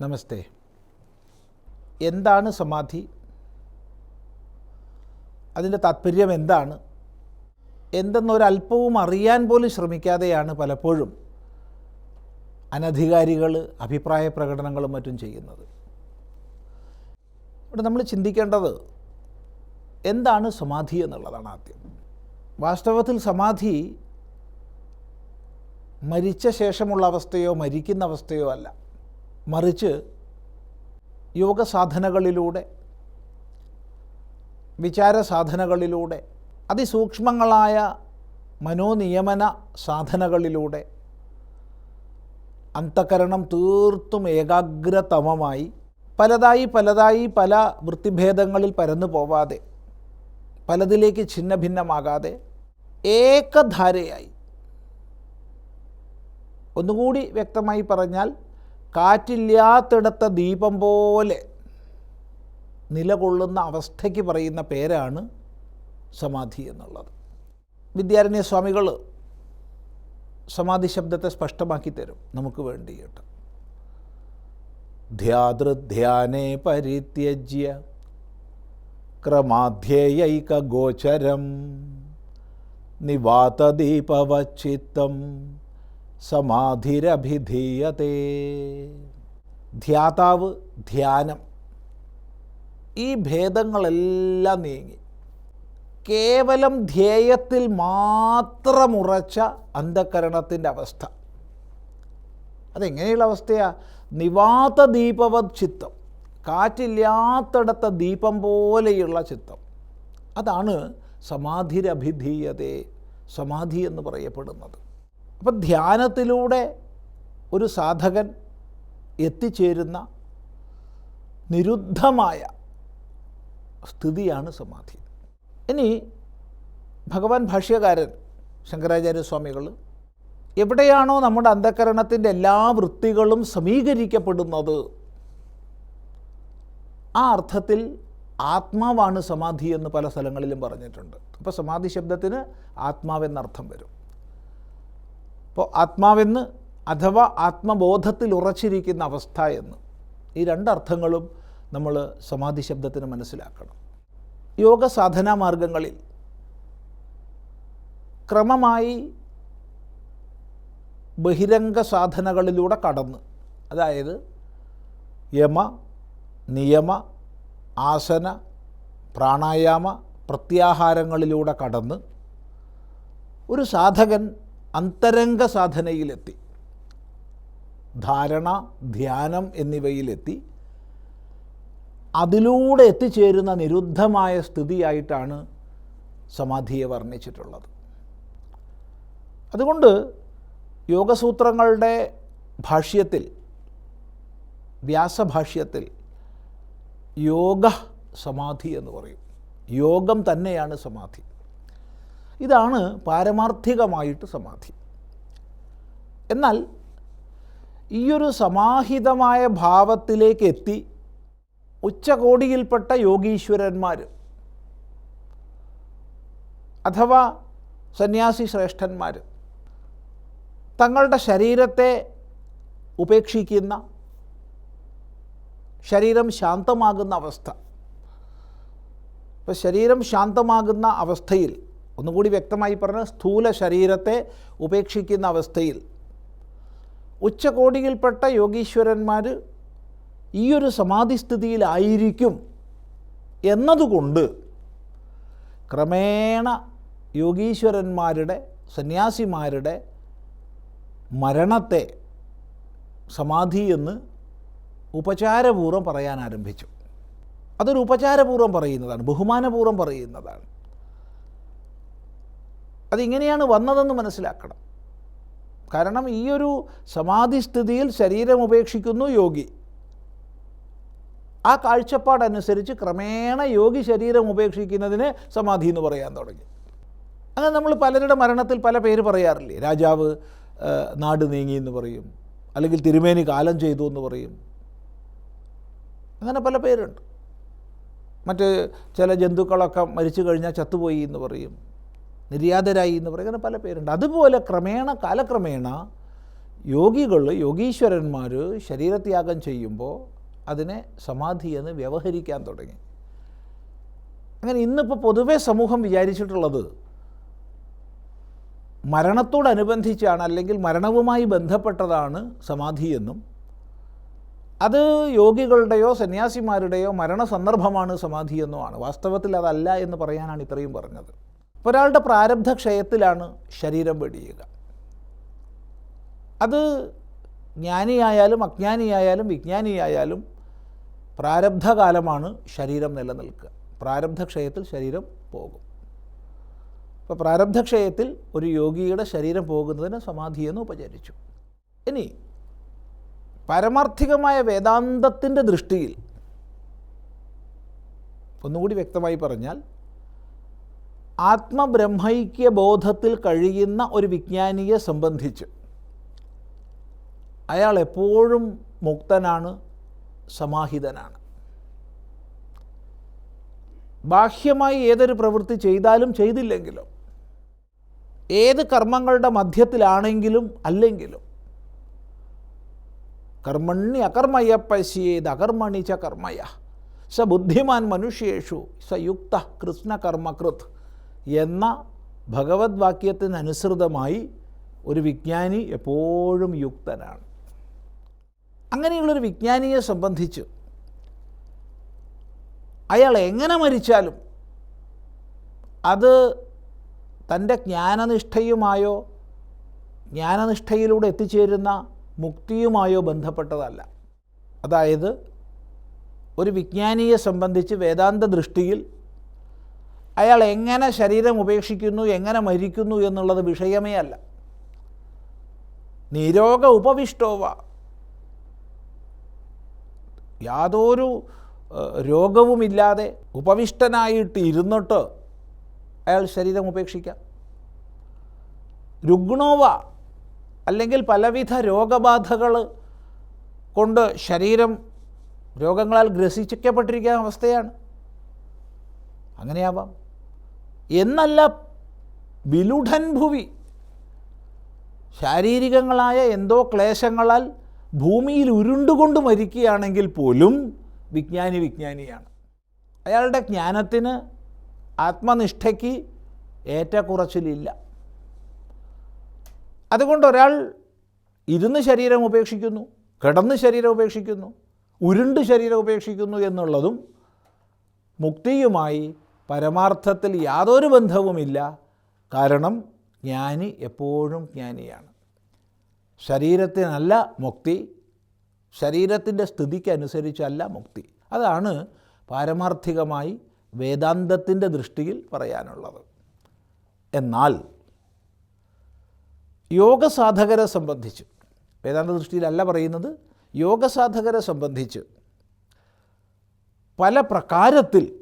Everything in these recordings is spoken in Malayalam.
നമസ്തേ. എന്താണ് സമാധി? അതിന്റെ താത്പര്യം എന്താണ്? എന്തെന്നൊരല്പവും അറിയാൻ പോലും ശ്രമിക്കാതെയാണ് പലപ്പോഴും അനധികാരികൾ അഭിപ്രായ പ്രകടനങ്ങളും മറ്റും ചെയ്യുന്നത്. ഇവിടെ നമ്മൾ ചിന്തിക്കേണ്ടത് എന്താണ് സമാധി എന്നുള്ളതാണ് ആദ്യം. വാസ്തവത്തിൽ സമാധി മരിച്ച ശേഷമുള്ള അവസ്ഥയോ മരിക്കുന്ന അവസ്ഥയോ അല്ല. മറിച്ച് യോഗ സാധനകളിലൂടെ വിചാര സാധനകളിലൂടെ അതിസൂക്ഷ്മങ്ങളായ മനോനിയമന സാധനകളിലൂടെ അന്തകരണം തീർത്തും ഏകാഗ്രതമമായി പലതായി പലതായി പല വൃത്തിഭേദങ്ങളിൽ പരന്നു പോവാതെ പലതിലേക്ക് ഛിന്ന ഭിന്നമാകാതെ ഏകധാരയായി. ഒന്നുകൂടി വ്യക്തമായി പറഞ്ഞാൽ കാറ്റില്ലാത്തിടത്ത ദീപം പോലെ നിലകൊള്ളുന്ന അവസ്ഥയ്ക്ക് പറയുന്ന പേരാണ് സമാധി എന്നുള്ളത്. വിദ്യാരണ്യ സ്വാമികൾ സമാധി ശബ്ദത്തെ സ്പഷ്ടമാക്കി തരും. നമുക്ക് വേണ്ടിയിട്ട്. ധ്യാതൃധ്യാനേ പരിത്യജ്യ ക്രമാധ്യേയൈകഗോചരം നിവാതദീപവച്ചിത്തം സമാധിരഭിധീയതേ. ധ്യാതാവ് ധ്യാനം. ഈ ഭേദങ്ങളെല്ലാം നീങ്ങി. കേവലം ധ്യേയത്തിൽ മാത്രമുറച്ച അന്ധകരണത്തിന്റെ അവസ്ഥ. അതെങ്ങനെയുള്ള അവസ്ഥയാ? നിവാത ദീപവത് ചിത്തം കാറ്റില്ലാത്തടത്ത ദീപം പോലെയുള്ള ചിത്തം. അതാണ് സമാധിരഭിധീയതേ സമാധി എന്ന് പറയപ്പെടുന്നത്. അപ്പം ധ്യാനത്തിലൂടെ ഒരു സാധകൻ എത്തിച്ചേരുന്ന നിരുദ്ധമായ സ്ഥിതിയാണ് സമാധി. ഇനി ഭഗവാൻ ഭാഷ്യകാരൻ ശങ്കരാചാര്യസ്വാമികൾ എവിടെയാണോ നമ്മുടെ അന്ധകരണത്തിന്റെ എല്ലാ വൃത്തികളും സമീകരിക്കപ്പെടുന്നത് ആ അർത്ഥത്തിൽ ആത്മാവാണ് സമാധി എന്ന് പല സ്ഥലങ്ങളിലും പറഞ്ഞിട്ടുണ്ട്. അപ്പോൾ സമാധി ശബ്ദത്തിന് ആത്മാവെന്നർത്ഥം വരും. അപ്പോൾ ആത്മാവെന്ന് അഥവാ ആത്മബോധത്തിൽ ഉറച്ചിരിക്കുന്ന അവസ്ഥ എന്ന് ഈ രണ്ടർത്ഥങ്ങളും നമ്മൾ സമാധി ശബ്ദത്തിന് മനസ്സിലാക്കണം. യോഗ സാധനാ മാർഗങ്ങളിൽ ക്രമമായി ബഹിരംഗ സാധനകളിലൂടെ കടന്ന് അതായത് യമ നിയമ ആസന പ്രാണായാമ പ്രത്യാഹാരങ്ങളിലൂടെ കടന്ന് ഒരു സാധകൻ അന്തരംഗ സാധനയിലെത്തി. ധാരണ ധ്യാനം എന്നിവയിലെത്തി. അതിലൂടെ എത്തിച്ചേരുന്ന നിരുദ്ധമായ സ്ഥിതിയായിട്ടാണ് സമാധിയെ വർണിച്ചിട്ടുള്ളത്. അതുകൊണ്ട് യോഗസൂത്രങ്ങളുടെ ഭാഷ്യത്തിൽ വ്യാസഭാഷ്യത്തിൽ യോഗ സമാധി എന്ന് പറയും. യോഗം തന്നെയാണ് സമാധി. ഇതാണ് പാരമാർത്ഥികമായിട്ട് സമാധി. എന്നാൽ ഈ ഒരു സമാഹിതമായ ഭാവത്തിലേക്ക് എത്തി ഉച്ചകോടിയിൽപ്പെട്ട യോഗീശ്വരന്മാർ അഥവാ സന്യാസി ശ്രേഷ്ഠന്മാർ തങ്ങളുടെ ശരീരത്തെ ഉപേക്ഷിക്കുന്ന ശരീരം ശാന്തമാകുന്ന അവസ്ഥ. ഇപ്പം ശരീരം ശാന്തമാകുന്ന അവസ്ഥയിൽ ഒന്നുകൂടി വ്യക്തമായി പറഞ്ഞാൽ സ്ഥൂല ശരീരത്തെ ഉപേക്ഷിക്കുന്ന അവസ്ഥയിൽ ഉച്ചകോടിയിൽപ്പെട്ട യോഗീശ്വരന്മാർ ഈയൊരു സമാധിസ്ഥിതിയിലായിരിക്കും എന്നതുകൊണ്ട് ക്രമേണ യോഗീശ്വരന്മാരുടെ സന്യാസിമാരുടെ മരണത്തെ സമാധി എന്ന് ഉപചാരപൂർവം പറയാൻ ആരംഭിച്ചു. അതൊരു ഉപചാരപൂർവം പറയുന്നതാണ് ബഹുമാനപൂർവം പറയുന്നതാണ്. അതിങ്ങനെയാണ് വന്നതെന്ന് മനസ്സിലാക്കണം. കാരണം ഈ ഒരു സമാധിസ്ഥിതിയിൽ ശരീരം ഉപേക്ഷിക്കുന്നു യോഗി. ആ കാഴ്ചപ്പാടനുസരിച്ച് ക്രമേണ യോഗി ശരീരം ഉപേക്ഷിക്കുന്നതിന് സമാധി എന്ന് പറയാൻ തുടങ്ങി. അങ്ങനെ നമ്മൾ പലരുടെ മരണത്തിൽ പല പേര് പറയാറില്ലേ? രാജാവ് നാട് നീങ്ങി എന്ന് പറയും. അല്ലെങ്കിൽ തിരുമേനി കാലം ചെയ്തു എന്ന് പറയും. അങ്ങനെ പല പേരുണ്ട്. മറ്റ് ചില ജന്തുക്കളൊക്കെ മരിച്ചു കഴിഞ്ഞാൽ ചത്തുപോയി എന്ന് പറയും. നിര്യാതരായി എന്ന് പറയുന്ന പല പേരുണ്ട്. അതുപോലെ ക്രമേണ കാലക്രമേണ യോഗികൾ യോഗീശ്വരന്മാർ ശരീരത്യാഗം ചെയ്യുമ്പോൾ അതിനെ സമാധി എന്ന് വ്യവഹരിക്കാൻ തുടങ്ങി. അങ്ങനെ ഇന്നിപ്പോൾ പൊതുവേ സമൂഹം വിചാരിച്ചിട്ടുള്ളത് മരണത്തോടനുബന്ധിച്ചാണ് അല്ലെങ്കിൽ മരണവുമായി ബന്ധപ്പെട്ടതാണ് സമാധി എന്നും അത് യോഗികളുടെയോ സന്യാസിമാരുടെയോ മരണസന്ദർഭമാണ് സമാധി എന്നുമാണ്. വാസ്തവത്തിൽ അതല്ല എന്ന് പറയാനാണ് ഇത്രയും പറഞ്ഞത്. ഒരാളുടെ പ്രാരബ്ധ ക്ഷയത്തിലാണ് ശരീരം വെടിയുക. അത് ജ്ഞാനിയായാലും അജ്ഞാനിയായാലും വിജ്ഞാനിയായാലും പ്രാരബ്ധകാലമാണ് ശരീരം നിലനിൽക്കുക. പ്രാരബ്ധക്ഷയത്തിൽ ശരീരം പോകും. അപ്പോൾ പ്രാരബ്ധക്ഷയത്തിൽ ഒരു യോഗിയുടെ ശരീരം പോകുന്നതിന് സമാധി എന്ന് ഉപചരിച്ചു. ഇനി പരമാർത്ഥികമായ വേദാന്തത്തിന്റെ ദൃഷ്ടിയിൽ ഒന്നുകൂടി വ്യക്തമായി പറഞ്ഞാൽ ആത്മബ്രഹ്മൈക്യ ബോധത്തിൽ കഴിയുന്ന ഒരു വിജ്ഞാനിയെ സംബന്ധിച്ച് അയാൾ എപ്പോഴും മുക്തനാണ് സമാഹിതനാണ്. ബാഹ്യമായി ഏതൊരു പ്രവൃത്തി ചെയ്താലും ചെയ്തില്ലെങ്കിലും ഏത് കർമ്മങ്ങളുടെ മധ്യത്തിലാണെങ്കിലും അല്ലെങ്കിലും കർമ്മണ്യ അകർമ്മയ പശ്യേത് അകർമ്മണി ച കർമ്മയ സ ബുദ്ധിമാൻ മനുഷ്യേഷു സ യുക്ത കൃഷ്ണകർമ്മകൃത് എന്ന ഭഗവത് വാക്യത്തിനനുസൃതമായി ഒരു വിജ്ഞാനി എപ്പോഴും യുക്തനാണ്. അങ്ങനെയുള്ളൊരു വിജ്ഞാനിയെ സംബന്ധിച്ച് അയാൾ എങ്ങനെ മരിച്ചാലും അത് തന്റെ ജ്ഞാനനിഷ്ഠയുമായോ ജ്ഞാനനിഷ്ഠയിലൂടെ എത്തിച്ചേരുന്ന മുക്തിയുമായോ ബന്ധപ്പെട്ടതല്ല. അതായത് ഒരു വിജ്ഞാനിയെ സംബന്ധിച്ച് വേദാന്ത ദൃഷ്ടിയിൽ അയാൾ എങ്ങനെ ശരീരം ഉപേക്ഷിക്കുന്നു എങ്ങനെ മരിക്കുന്നു എന്നുള്ളത് വിഷയമേ അല്ല. നിരോഗ ഉപവിഷ്ടോവ. യാതൊരു രോഗവുമില്ലാതെ ഉപവിഷ്ടനായിട്ട് ഇരുന്നിട്ട് അയാൾ ശരീരം ഉപേക്ഷിക്കാം. രുഗ്ണോവ അല്ലെങ്കിൽ പലവിധ രോഗബാധകൾ കൊണ്ട് ശരീരം രോഗങ്ങളാൽ ഗ്രസിക്കപ്പെട്ടിരിക്കുന്ന അവസ്ഥയാണ്. അങ്ങനെയാവാം. എന്നല്ല വിലുഢൻ ഭുവി. ശാരീരികങ്ങളായ എന്തോ ക്ലേശങ്ങളാൽ ഭൂമിയിൽ ഉരുണ്ടുകൊണ്ട് മരിക്കുകയാണെങ്കിൽ പോലും വിജ്ഞാനി വിജ്ഞാനിയാണ്. അയാളുടെ ജ്ഞാനത്തിന് ആത്മനിഷ്ഠയ്ക്ക് ഏറ്റക്കുറച്ചിലില്ല. അതുകൊണ്ട് ഒരാൾ ഇരുന്ന് ശരീരം ഉപേക്ഷിക്കുന്നു കിടന്ന് ശരീരം ഉപേക്ഷിക്കുന്നു ഉരുണ്ട് ശരീരം ഉപേക്ഷിക്കുന്നു എന്നുള്ളതും മുക്തിയുമായി പരമാർത്ഥത്തിൽ യാതൊരു ബന്ധവുമില്ല. കാരണം ജ്ഞാനി എപ്പോഴും ജ്ഞാനിയാണ്. ശരീരത്തിനല്ല മുക്തി ശരീരത്തിന്റെ സ്ഥിതിക്കനുസരിച്ചല്ല മുക്തി. അതാണ് പാരമാർത്ഥികമായി വേദാന്തത്തിന്റെ ദൃഷ്ടിയിൽ പറയാനുള്ളത്. എന്നാൽ യോഗസാധകരെ സംബന്ധിച്ച് വേദാന്ത ദൃഷ്ടിയിലല്ല പറയുന്നത് യോഗസാധകരെ സംബന്ധിച്ച് പല പ്രകാരത്തിൽ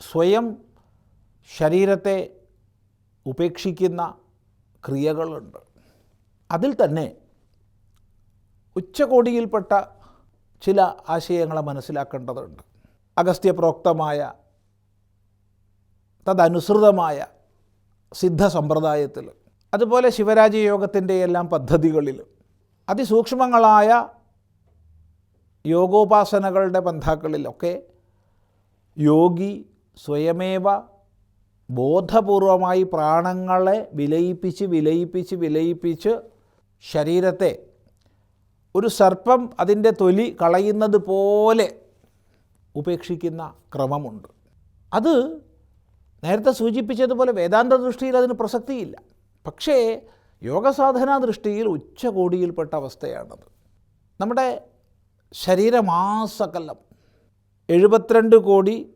സ്വയം ശരീരത്തെ ഉപേക്ഷിക്കുന്ന ക്രിയകളുണ്ട്. അതിൽ തന്നെ ഉച്ചകോടിയിൽപ്പെട്ട ചില ആശയങ്ങളെ മനസ്സിലാക്കേണ്ടതുണ്ട്. അഗസ്ത്യപ്രോക്തമായ തദനുസൃതമായ സിദ്ധ സമ്പ്രദായത്തിൽ അതുപോലെ ശിവരാജയോഗത്തിന്റെ എല്ലാം പദ്ധതികളിൽ അതിസൂക്ഷ്മങ്ങളായ യോഗോപാസനകളുടെ പന്ഥാക്കളിലൊക്കെ യോഗി സ്വയമേവ ബോധപൂർവമായി പ്രാണങ്ങളെ വിലയിപ്പിച്ച് വിലയിപ്പിച്ച് വിലയിപ്പിച്ച് ശരീരത്തെ ഒരു സർപ്പം അതിന്റെ തൊലി കളയുന്നത് പോലെ ഉപേക്ഷിക്കുന്ന ക്രമമുണ്ട്. അത് നേരത്തെ സൂചിപ്പിച്ചതുപോലെ വേദാന്ത ദൃഷ്ടിയിൽ അതിന് പ്രസക്തിയില്ല. പക്ഷേ യോഗസാധനാ ദൃഷ്ടിയിൽ ഉച്ചകോടിയിൽപ്പെട്ട അവസ്ഥയാണത്. നമ്മുടെ ശരീരമാസകലം എഴുപത്തിരണ്ട് കോടി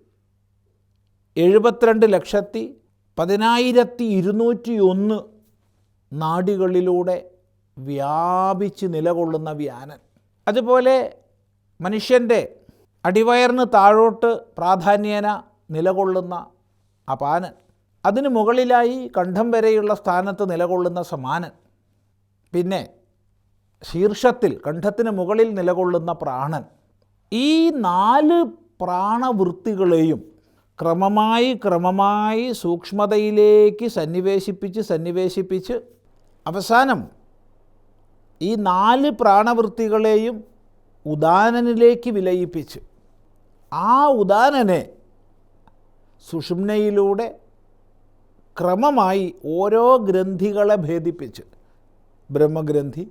എഴുപത്തിരണ്ട് ലക്ഷത്തി പതിനായിരത്തി ഇരുന്നൂറ്റി ഒന്ന് നാഡികളിലൂടെ വ്യാപിച്ച് നിലകൊള്ളുന്ന വ്യാനൻ. അതുപോലെ മനുഷ്യന്റെ അടിവയറിന് താഴോട്ട് പ്രാധാന്യേന നിലകൊള്ളുന്ന അപാനൻ. അതിന് മുകളിലായി കണ്ഠം വരെയുള്ള സ്ഥാനത്ത് നിലകൊള്ളുന്ന സമാനൻ. പിന്നെ ശീർഷത്തിൽ കണ്ഠത്തിന് മുകളിൽ നിലകൊള്ളുന്ന പ്രാണൻ. ഈ നാല് പ്രാണവൃത്തികളെയും ക്രമമായി ക്രമമായി സൂക്ഷ്മതയിലേക്ക് സന്നിവേശിപ്പിച്ച് സന്നിവേശിപ്പിച്ച് അവസാനം ഈ നാല് പ്രാണവൃത്തികളെയും ഉദാനനിലേക്ക് വിലയിപ്പിച്ച് ആ ഉദാനനെ സുഷുമ്നയിലൂടെ ക്രമമായി ഓരോ ഗ്രന്ഥികളെ ഭേദിപ്പിച്ച് ബ്രഹ്മഗ്രന്ഥി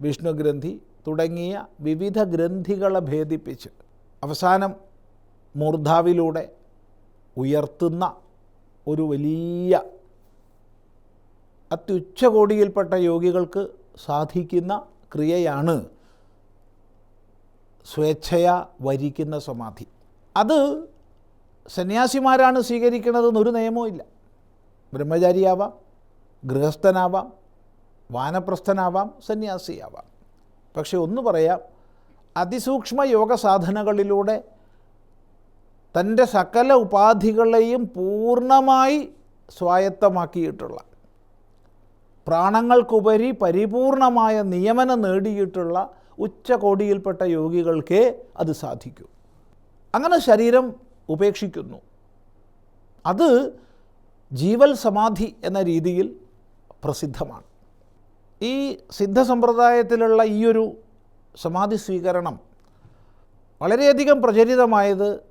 വിഷ്ണുഗ്രന്ഥി തുടങ്ങിയ വിവിധ ഗ്രന്ഥികളെ ഭേദിപ്പിച്ച് അവസാനം മൂർധാവിലൂടെ ഉയർത്തുന്ന ഒരു വലിയ അത്യുച്ചകോടിയിൽപ്പെട്ട യോഗികൾക്ക് സാധിക്കുന്ന ക്രിയയാണ് സ്വേച്ഛയ വരിക്കുന്ന സമാധി. അത് സന്യാസിമാരാണ് സ്വീകരിക്കുന്നതെന്ന് ഒരു നിയമവും ഇല്ല. ബ്രഹ്മചാരിയാവാം ഗൃഹസ്ഥനാവാം വാനപ്രസ്ഥനാവാം സന്യാസിയാവാം. പക്ഷെ ഒന്ന് പറയാം അതിസൂക്ഷ്മ യോഗ സാധനകളിലൂടെ തന്റെ സകല ഉപാധികളെയും പൂർണമായി സ്വായത്തമാക്കിയിട്ടുള്ള പ്രാണങ്ങൾക്കുപരി പരിപൂർണമായ നിയമനം നേടിയിട്ടുള്ള ഉച്ചകോടിയിൽപ്പെട്ട യോഗികൾക്കേ അത് സാധിക്കൂ. അങ്ങനെ ശരീരം ഉപേക്ഷിക്കുന്നു. അത് ജീവൽ സമാധി എന്ന രീതിയിൽ പ്രസിദ്ധമാണ്. ഈ സിദ്ധസമ്പ്രദായത്തിലുള്ള ഈയൊരു സമാധി സ്വീകരണം വളരെയധികം പ്രചരിതമായത്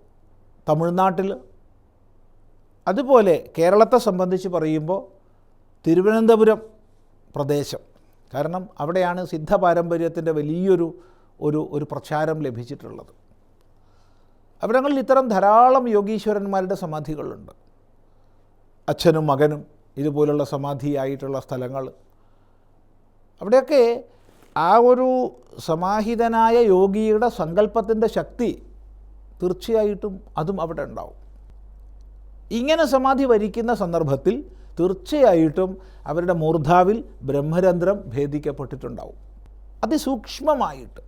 തമിഴ്നാട്ടിൽ. അതുപോലെ കേരളത്തെ സംബന്ധിച്ച് പറയുമ്പോൾ തിരുവനന്തപുരം പ്രദേശം. കാരണം അവിടെയാണ് സിദ്ധ പാരമ്പര്യത്തിന്റെ വലിയൊരു ഒരു ഒരു പ്രചാരം ലഭിച്ചിട്ടുള്ളത്. അവിടങ്ങളിൽ ഇത്തരം ധാരാളം യോഗീശ്വരന്മാരുടെ സമാധികളുണ്ട്. അച്ഛനും മകനും ഇതുപോലുള്ള സമാധിയായിട്ടുള്ള സ്ഥലങ്ങൾ. അവിടെയൊക്കെ ആ ഒരു സമാഹിതനായ യോഗിയുടെ സങ്കല്പത്തിന്റെ ശക്തി തീർച്ചയായിട്ടും അതും അവിടെ ഉണ്ടാവും. ഇങ്ങനെ സമാധി വരിക്കുന്ന സന്ദർഭത്തിൽ തീർച്ചയായിട്ടും അവരുടെ മൂർധാവിൽ ബ്രഹ്മരന്ധ്രം ഭേദിക്കപ്പെട്ടിട്ടുണ്ടാവും. അതിസൂക്ഷ്മമായിട്ട്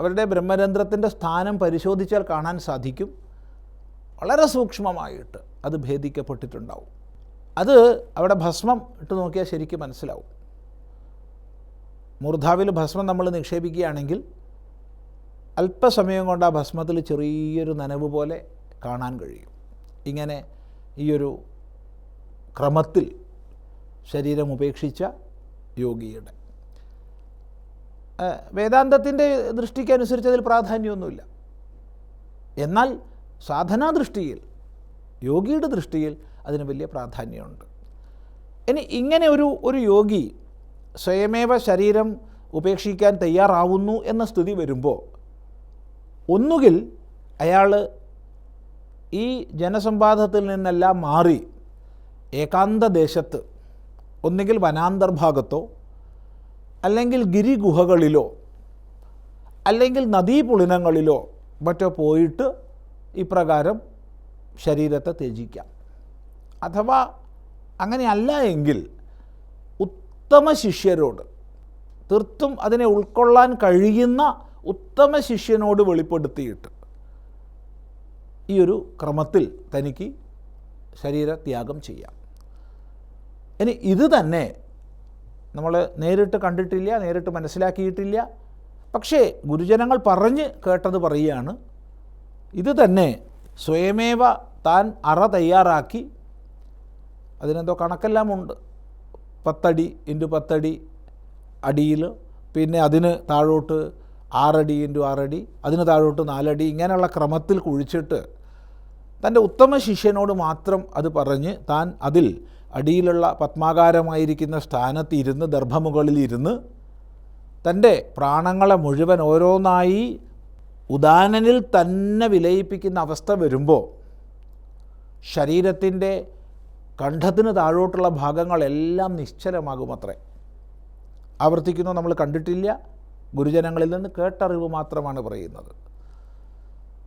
അവരുടെ ബ്രഹ്മരന്ധ്രത്തിന്റെ സ്ഥാനം പരിശോധിച്ചാൽ കാണാൻ സാധിക്കും. വളരെ സൂക്ഷ്മമായിട്ട് അത് ഭേദിക്കപ്പെട്ടിട്ടുണ്ടാവും. അത് അവിടെ ഭസ്മം ഇട്ട് നോക്കിയാൽ ശരിക്കും മനസ്സിലാവും. മൂർധാവിൽ ഭസ്മം നമ്മൾ നിക്ഷേപിക്കുകയാണെങ്കിൽ അല്പസമയം കൊണ്ട് ആ ഭസ്മത്തിൽ ചെറിയൊരു നനവ് പോലെ കാണാൻ കഴിയും. ഇങ്ങനെ ഈയൊരു ക്രമത്തിൽ ശരീരം ഉപേക്ഷിച്ച യോഗിയുടെ. വേദാന്തത്തിന്റെ ദൃഷ്ടിക്കനുസരിച്ച് അതിൽ പ്രാധാന്യമൊന്നുമില്ല. എന്നാൽ സാധനാ ദൃഷ്ടിയിൽ യോഗിയുടെ ദൃഷ്ടിയിൽ അതിന് വലിയ പ്രാധാന്യമുണ്ട്. ഇനി ഇങ്ങനെ ഒരു ഒരു യോഗി സ്വയമേവ ശരീരം ഉപേക്ഷിക്കാൻ തയ്യാറാവുന്നു എന്ന സ്ഥിതി വരുമ്പോൾ ഒന്നുകിൽ അയാൾ ഈ ജനസമ്പാദത്തിൽ നിന്നെല്ലാം മാറി ഏകാന്ത ദേശത്ത് ഒന്നുകിൽ വനാന്തർഭാഗത്തോ അല്ലെങ്കിൽ ഗിരിഗുഹകളിലോ അല്ലെങ്കിൽ നദീപുളിനങ്ങളിലോ മറ്റോ പോയിട്ട് ഇപ്രകാരം ശരീരത്തെ ത്യജിക്കാം. അഥവാ അങ്ങനെയല്ല എങ്കിൽ ഉത്തമ ശിഷ്യരോട് തീർത്തും അതിനെ ഉൾക്കൊള്ളാൻ കഴിയുന്ന ഉത്തമ ശിഷ്യനോട് വെളിപ്പെടുത്തിയിട്ട് ഈ ഒരു ക്രമത്തിൽ തനിക്ക് ശരീരത്യാഗം ചെയ്യാം. ഇനി ഇത് തന്നെ നമ്മൾ നേരിട്ട് കണ്ടിട്ടില്ല നേരിട്ട് മനസ്സിലാക്കിയിട്ടില്ല. പക്ഷേ ഗുരുജനങ്ങൾ പറഞ്ഞ് കേട്ടത് പറയുകയാണ് ഇത് തന്നെ സ്വയമേവ താൻ അറ തയ്യാറാക്കി അതിനെന്തോ കണക്കെല്ലാം ഉണ്ട്. പത്തടി ഇന്റു പത്തടി അടിയിൽ പിന്നെ അതിന് താഴോട്ട് ആറടി ഇന്റു ആറടി അതിന് താഴോട്ട് നാലടി ഇങ്ങനെയുള്ള ക്രമത്തിൽ കുഴിച്ചിട്ട് തന്റെ ഉത്തമ ശിഷ്യനോട് മാത്രം അത് പറഞ്ഞ് താൻ അതിൽ അടിയിലുള്ള പത്മാകാരമായിരിക്കുന്ന സ്ഥാനത്ത് ഇരുന്ന് ദർഭമുകളിൽ ഇരുന്ന് തന്റെ പ്രാണങ്ങളെ മുഴുവൻ ഓരോന്നായി ഉദാനനിൽ തന്നെ വിലയിപ്പിക്കുന്ന അവസ്ഥ വരുമ്പോൾ ശരീരത്തിന്റെ കണ്ഠത്തിന് താഴോട്ടുള്ള ഭാഗങ്ങളെല്ലാം നിശ്ചലമാകും അത്രേ ആവർത്തിക്കുന്നു നമ്മൾ കണ്ടിട്ടില്ല. ഗുരുജനങ്ങളിൽ നിന്ന് കേട്ടറിവ് മാത്രമാണ് പറയുന്നത്.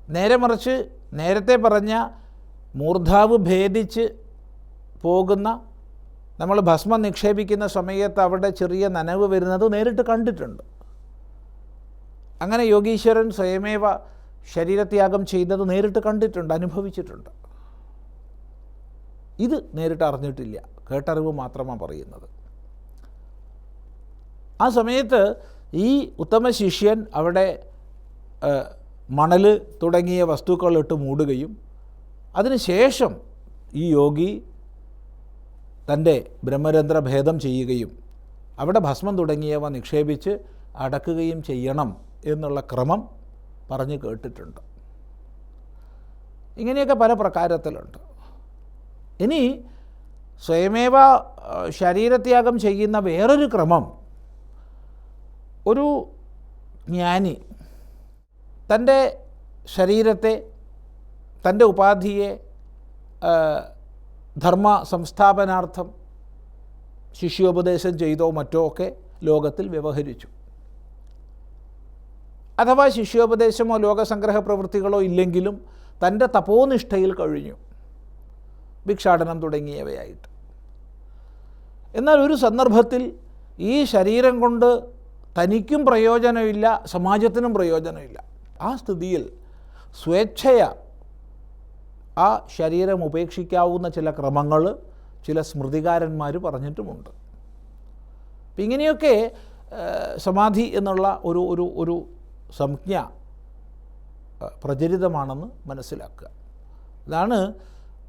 നേരെ മറിച്ച് നേരത്തെ പറഞ്ഞ മൂർധാവ് ഭേദിച്ച് പോകുന്ന നമ്മൾ ഭസ്മം നിക്ഷേപിക്കുന്ന സമയത്ത് അവിടെ ചെറിയ നനവ് വരുന്നത് നേരിട്ട് കണ്ടിട്ടുണ്ട്. അങ്ങനെ യോഗീശ്വരൻ സ്വയമേവ ശരീരത്യാഗം ചെയ്യുന്നത് നേരിട്ട് കണ്ടിട്ടുണ്ട് അനുഭവിച്ചിട്ടുണ്ട്. ഇത് നേരിട്ട് അറിഞ്ഞിട്ടില്ല കേട്ടറിവ് മാത്രമാണ് പറയുന്നത്. ആ സമയത്ത് ഈ ഉത്തമ ശിഷ്യൻ അവിടെ മണൽ തുടങ്ങിയ വസ്തുക്കളിട്ട് മൂടുകയും അതിനുശേഷം ഈ യോഗി തന്റെ ബ്രഹ്മരന്ധ്ര ഭേദം ചെയ്യുകയും അവിടെ ഭസ്മം തുടങ്ങിയവ നിക്ഷേപിച്ച് അടക്കുകയും ചെയ്യണം എന്നുള്ള ക്രമം പറഞ്ഞു കേട്ടിട്ടുണ്ട്. ഇങ്ങനെയൊക്കെ പല പ്രകാരത്തിലുണ്ട്. ഇനി സ്വയമേവ ശരീരത്യാഗം ചെയ്യുന്ന വേറൊരു ക്രമം ഒരു ജ്ഞാനി തന്റെ ശരീരത്തെ തന്റെ ഉപാധിയെ ധർമ്മ സംസ്ഥാപനാർത്ഥം ശിഷ്യോപദേശം ചെയ്തോ മറ്റോ ഒക്കെ ലോകത്തിൽ വ്യവഹരിച്ചു. അഥവാ ശിഷ്യോപദേശമോ ലോകസംഗ്രഹ പ്രവൃത്തികളോ ഇല്ലെങ്കിലും തന്റെ തപോനിഷ്ഠയിൽ കഴിഞ്ഞു. ഭിക്ഷാടനം തുടങ്ങിയവയായിട്ട്. എന്നാൽ ഒരു സന്ദർഭത്തിൽ ഈ ശരീരം കൊണ്ട് തനിക്കും പ്രയോജനമില്ല സമാജത്തിനും പ്രയോജനമില്ല. ആ സ്ഥിതിയിൽ സ്വേച്ഛയ ആ ശരീരം ഉപേക്ഷിക്കാവുന്ന ചില ക്രമങ്ങൾ ചില സ്മൃതികാരന്മാർ പറഞ്ഞിട്ടുമുണ്ട്. അപ്പം ഇങ്ങനെയൊക്കെ സമാധി എന്നുള്ള ഒരു ഒരു ഒരു സംജ്ഞ പ്രചരിതമാണെന്ന് മനസ്സിലാക്കുക. അതാണ്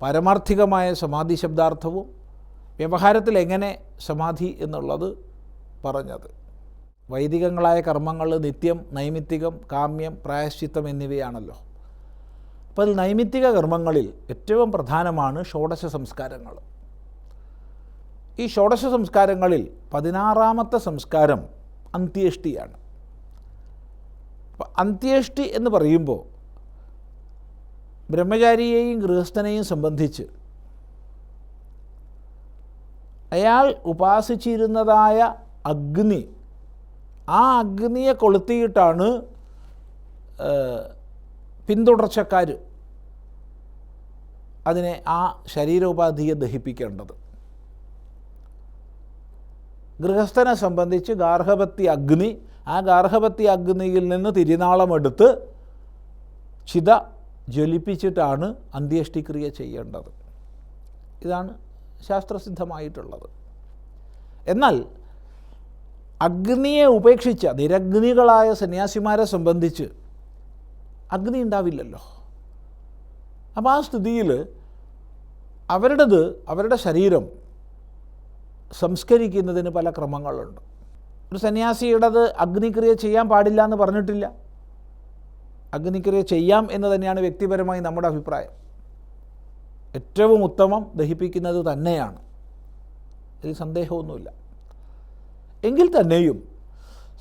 പാരമാർത്ഥികമായ സമാധി ശബ്ദാർത്ഥവും വ്യവഹാരത്തിൽ എങ്ങനെ സമാധി എന്നുള്ളത് പറഞ്ഞത്. വൈദികങ്ങളായ കർമ്മങ്ങൾ നിത്യം നൈമിത്തികം കാമ്യം പ്രായശ്ചിത്തം എന്നിവയാണല്ലോ. അപ്പോൾ അതിൽ നൈമിത്തിക കർമ്മങ്ങളിൽ ഏറ്റവും പ്രധാനമാണ് ഷോഡശ സംസ്കാരങ്ങൾ. ഈ ഷോഡശ സംസ്കാരങ്ങളിൽ പതിനാറാമത്തെ സംസ്കാരം അന്ത്യേഷ്ടിയാണ്. അന്ത്യേഷ്ടി എന്ന് പറയുമ്പോൾ ബ്രഹ്മചാരിയെയും ഗൃഹസ്ഥനെയും സംബന്ധിച്ച് അയാൾ ഉപാസിച്ചിരുന്നതായ അഗ്നി ആ അഗ്നിയെ കൊളുത്തിയിട്ടാണ് പിന്തുടർച്ചക്കാർ അതിനെ ആ ശരീരോപാധിയെ ദഹിപ്പിക്കേണ്ടത്. ഗൃഹസ്ഥനെ സംബന്ധിച്ച് ഗാർഹപത്തി അഗ്നി ആ ഗാർഹപത്തി അഗ്നിയിൽ നിന്ന് തിരുനാളമെടുത്ത് ചിത ജ്വലിപ്പിച്ചിട്ടാണ് അന്ത്യേഷ്ടിക്രിയ ചെയ്യേണ്ടത്. ഇതാണ് ശാസ്ത്രസിദ്ധമായിട്ടുള്ളത്. എന്നാൽ അഗ്നിയെ ഉപേക്ഷിച്ച നിരഗ്നികളായ സന്യാസിമാരെ സംബന്ധിച്ച് അഗ്നി ഉണ്ടാവില്ലല്ലോ. അപ്പോൾ ആ സ്ഥിതിയിൽ അവരുടേത് അവരുടെ ശരീരം സംസ്കരിക്കുന്നതിന് പല ക്രമങ്ങളുണ്ട്. ഒരു സന്യാസിയുടേത് അഗ്നിക്രിയ ചെയ്യാൻ പാടില്ല എന്ന് പറഞ്ഞിട്ടില്ല. അഗ്നിക്രിയ ചെയ്യാം എന്ന് തന്നെയാണ് വ്യക്തിപരമായി നമ്മുടെ അഭിപ്രായം. ഏറ്റവും ഉത്തമം ദഹിപ്പിക്കുന്നത് തന്നെയാണ്. ഇതിൽ സന്ദേഹമൊന്നുമില്ല. എങ്കിൽ തന്നെയും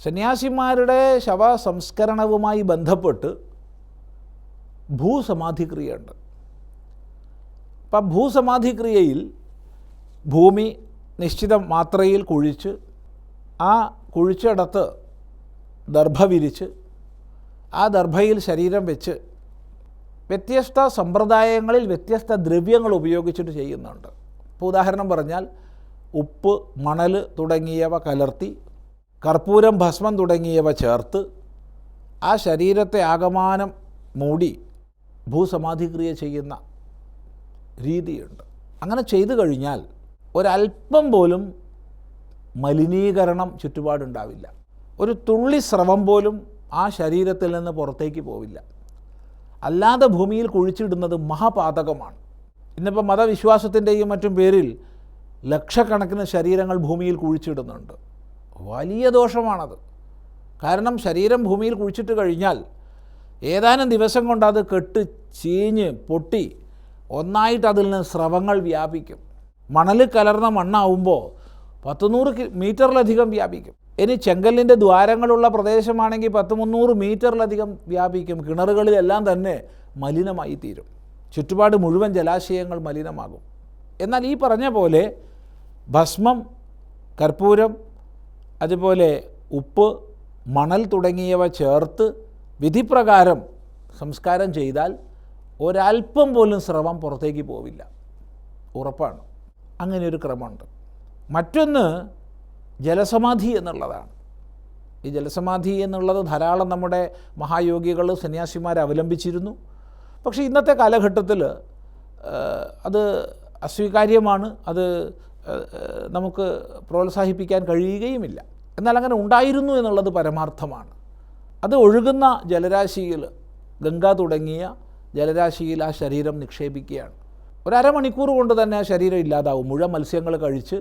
സന്യാസിമാരുടെ ശവ സംസ്കരണവുമായി ബന്ധപ്പെട്ട് ഭൂസമാധിക്രിയയുണ്ട്. അപ്പം ഭൂസമാധിക്രിയയിൽ ഭൂമി നിശ്ചിത മാത്രയിൽ കുഴിച്ച് ആ കുഴിച്ചടത്ത് ദർഭ വിരിച്ച് ആ ദർഭയിൽ ശരീരം വെച്ച് വ്യത്യസ്ത സമ്പ്രദായങ്ങളിൽ വ്യത്യസ്ത ദ്രവ്യങ്ങൾ ഉപയോഗിച്ചിട്ട് ചെയ്യുന്നുണ്ട്. ഇപ്പോൾ ഉദാഹരണം പറഞ്ഞാൽ ഉപ്പ് മണൽ തുടങ്ങിയവ കലർത്തി കർപ്പൂരം ഭസ്മം തുടങ്ങിയവ ചേർത്ത് ആ ശരീരത്തെ ആകമാനം മൂടി ഭൂസമാധിക്രിയ ചെയ്യുന്ന രീതിയുണ്ട്. അങ്ങനെ ചെയ്തു കഴിഞ്ഞാൽ ഒരല്പം പോലും മലിനീകരണം ചുറ്റുപാടുണ്ടാവില്ല. ഒരു തുള്ളി സ്രവം പോലും ആ ശരീരത്തിൽ നിന്ന് പുറത്തേക്ക് പോവില്ല. അല്ലാതെ ഭൂമിയിൽ കുഴിച്ചിടുന്നത് മഹാപാതകമാണ്. ഇന്നിപ്പോൾ മതവിശ്വാസത്തിന്റെയും മറ്റും പേരിൽ ലക്ഷക്കണക്കിന് ശരീരങ്ങൾ ഭൂമിയിൽ കുഴിച്ചിടുന്നുണ്ട്. വലിയ ദോഷമാണത്. കാരണം ശരീരം ഭൂമിയിൽ കുഴിച്ചിട്ട് കഴിഞ്ഞാൽ ഏതാനും ദിവസം കൊണ്ട് അത് കെട്ട് ചീഞ്ഞ് പൊട്ടി ഒന്നായിട്ട് അതിൽ നിന്ന് സ്രവങ്ങൾ വ്യാപിക്കും. മണൽ കലർന്ന മണ്ണാവുമ്പോൾ പത്തുനൂറ് മീറ്ററിലധികം വ്യാപിക്കും. ഇനി ചെങ്കല്ലിന്റെ ദ്വാരങ്ങളുള്ള പ്രദേശമാണെങ്കിൽ പത്ത് മുന്നൂറ് മീറ്ററിലധികം വ്യാപിക്കും. കിണറുകളിലെല്ലാം തന്നെ മലിനമായി തീരും ചുറ്റുപാട് മുഴുവൻ ജലാശയങ്ങൾ മലിനമാകും. എന്നാൽ ഈ പറഞ്ഞ പോലെ ഭസ്മം കർപ്പൂരം അതുപോലെ ഉപ്പ് മണൽ തുടങ്ങിയവ ചേർത്ത് വിധിപ്രകാരം സംസ്കാരം ചെയ്താൽ ഒരല്പം പോലും സ്രവം പുറത്തേക്ക് പോവില്ല. ഉറപ്പാണ്. അങ്ങനെ ഒരു ക്രമമുണ്ട്. മറ്റൊന്ന് ജലസമാധി എന്നുള്ളതാണ്. ഈ ജലസമാധി എന്നുള്ളത് ധാരാളം നമ്മുടെ മഹായോഗികൾ സന്യാസിമാർ അവലംബിച്ചിരുന്നു. പക്ഷേ ഇന്നത്തെ കാലഘട്ടത്തിൽ അത് അസ്വീകാര്യമാണ്. അത് നമുക്ക് പ്രോത്സാഹിപ്പിക്കാൻ കഴിയുകയുമില്ല. എന്നാൽ അങ്ങനെ ഉണ്ടായിരുന്നു എന്നുള്ളത് പരമാർത്ഥമാണ്. അത് ഒഴുകുന്ന ജലരാശിയിൽ ഗംഗ തുടങ്ങിയ ജലരാശിയിൽ ആ ശരീരം നിക്ഷേപിക്കുകയാണ്. ഒരു അരമണിക്കൂർ കൊണ്ട് തന്നെ ആ ശരീരം ഇല്ലാതാവും. മുഴ മത്സ്യങ്ങൾ കഴിച്ച്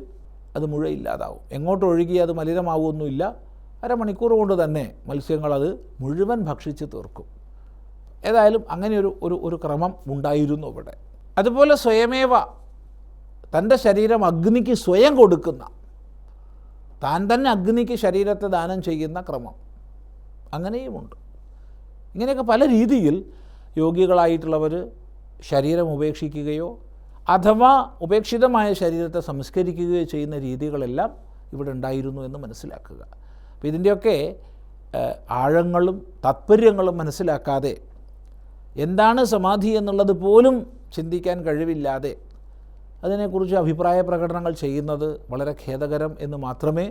അത് മുഴ ഇല്ലാതാവും. എങ്ങോട്ട് ഒഴുകി അത് മലിനമാവുമൊന്നുമില്ല അരമണിക്കൂർ കൊണ്ട് തന്നെ മത്സ്യങ്ങളത് മുഴുവൻ ഭക്ഷിച്ച് തീർക്കും. ഏതായാലും അങ്ങനെ ഒരു ഒരു ക്രമം ഉണ്ടായിരുന്നു ഇവിടെ. അതുപോലെ സ്വയമേവ തന്റെ ശരീരം അഗ്നിക്ക് സ്വയം കൊടുക്കുന്ന താൻ തന്നെ അഗ്നിക്ക് ശരീരത്തെ ദാനം ചെയ്യുന്ന ക്രമം. അങ്ങനെയുമുണ്ട്. ഇങ്ങനെയൊക്കെ പല രീതിയിൽ യോഗികളായിട്ടുള്ളവർ ശരീരം ഉപേക്ഷിക്കുകയോ അഥവാ ഉപേക്ഷിതമായ ശരീരത്തെ സംസ്കരിക്കുകയോ ചെയ്യുന്ന രീതികളെല്ലാം ഇവിടെ ഉണ്ടായിരുന്നു എന്ന് മനസ്സിലാക്കുക. അപ്പോൾ ഇതിന്റെയൊക്കെ ആഴങ്ങളും താത്പര്യങ്ങളും മനസ്സിലാക്കാതെ എന്താണ് സമാധി എന്നുള്ളത് പോലും ചിന്തിക്കാൻ കഴിവില്ലാതെ അതിനെക്കുറിച്ച് അഭിപ്രായ പ്രകടനങ്ങൾ ചെയ്യുന്നത് വളരെ ഖേദകരം എന്ന് മാത്രമേ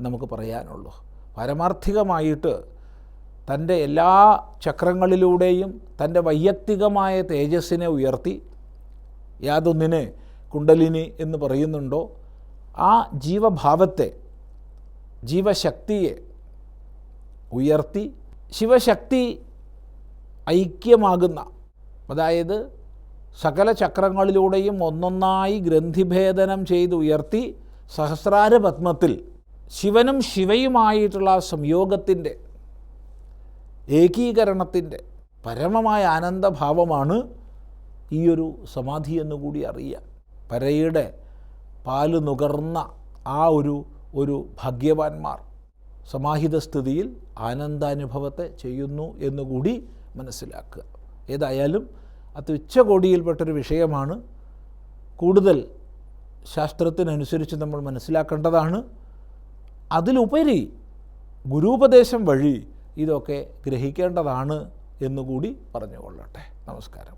നമുക്ക് പറയാനുള്ളൂ. പരമാർത്ഥികമായിട്ട് തന്റെ എല്ലാ ചക്രങ്ങളിലൂടെയും തന്റെ വൈയക്തികമായ തേജസ്സിനെ ഉയർത്തി യാതൊന്നിനെ കുണ്ടലിനി എന്ന് പറയുന്നുണ്ടോ ആ ജീവഭാവത്തെ ജീവശക്തിയെ ഉയർത്തി ശിവശക്തി ഐക്യമാകുന്ന അതായത് സകല ചക്രങ്ങളിലൂടെയും ഒന്നൊന്നായി ഗ്രന്ഥിഭേദനം ചെയ്ത് ഉയർത്തി സഹസ്രാര പത്മത്തിൽ ശിവനും ശിവയുമായിട്ടുള്ള സംയോഗത്തിന്റെ ഏകീകരണത്തിന്റെ പരമമായ ആനന്ദഭാവമാണ് ഈ ഒരു സമാധി എന്നുകൂടി അറിയുക പരയുടെ പാൽ നുകർന്ന ആ ഒരു ഒരു ഭാഗ്യവാന്മാർ സമാഹിത സ്ഥിതിയിൽ ആനന്ദാനുഭവത്തെ ചെയ്യുന്നു എന്നുകൂടി മനസ്സിലാക്കുക. ഏതായാലും അത് ഉച്ചകോടിയിൽപ്പെട്ടൊരു വിഷയമാണ്. കൂടുതൽ ശാസ്ത്രത്തിനനുസരിച്ച് നമ്മൾ മനസ്സിലാക്കേണ്ടതാണ്. അതിലുപരി ഗുരുപദേശം വഴി ഇതൊക്കെ ഗ്രഹിക്കേണ്ടതാണ് എന്നുകൂടി പറഞ്ഞുകൊള്ളട്ടെ. നമസ്കാരം.